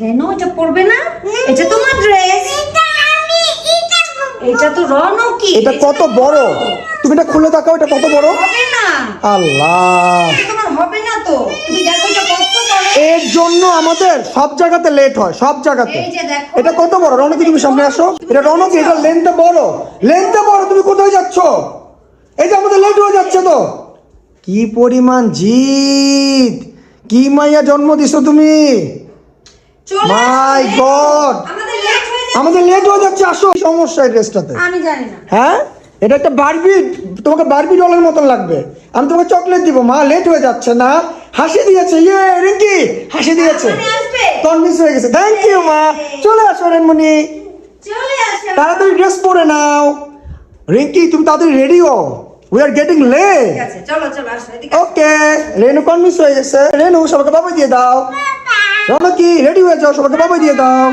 Reno এটা পরবে না? এটা তোমার ড্রেস এটা তো রনো কি এটা কত বড়? তুমি এটা খুলে দেখাও এটা কত বড়? হবে না। আল্লাহ। তোমার হবে না তো। তুমি দেখো এটা কত বড়। এর জন্য আমাদের সব জায়গাতে লেট হয় সব জায়গাতে। এই যে দেখো। এটা কত বড়? রনকি তুমি সামনে আসো। এটা রনকি এটা লেন্থে বড়। লেন্থে বড় তুমি কোথায় যাচ্ছ? এই যে আমাদের লেট হয়ে যাচ্ছে তো। কি পরিমাণ জিদ। কি মাইয়া জন্ম দিছো তুমি? মাই গড আমাদের লেট হয়ে যাচ্ছে। হয়ে আসো। সমস্যা এই ড্রেসটাতে? আমি জানি না। হ্যাঁ? এটা একটা বারবি তোমাকে বারবি ডলের মতন লাগবে। আমি তোমাকে চকলেট দিব। মা লেট হয়ে যাচ্ছে না। হাসি দিয়েছে। ইয়ে রিঙ্কি হাসি দিয়েছে। কনভিন্স হয়ে গেছে। থ্যাংক ইউ মা। চলে আসো রেনমণি। তাড়াতাড়ি ড্রেস পরে নাও। রিঙ্কি তুমি তাড়াতাড়ি রেডি হও। We are getting late okay Renu convince হয়ে গেছে? রেনু সবাইকে বাবাই দিয়ে দাও। রনকি রেডি হয়ে যাও সবাইকে বাবাই দিয়ে দাও।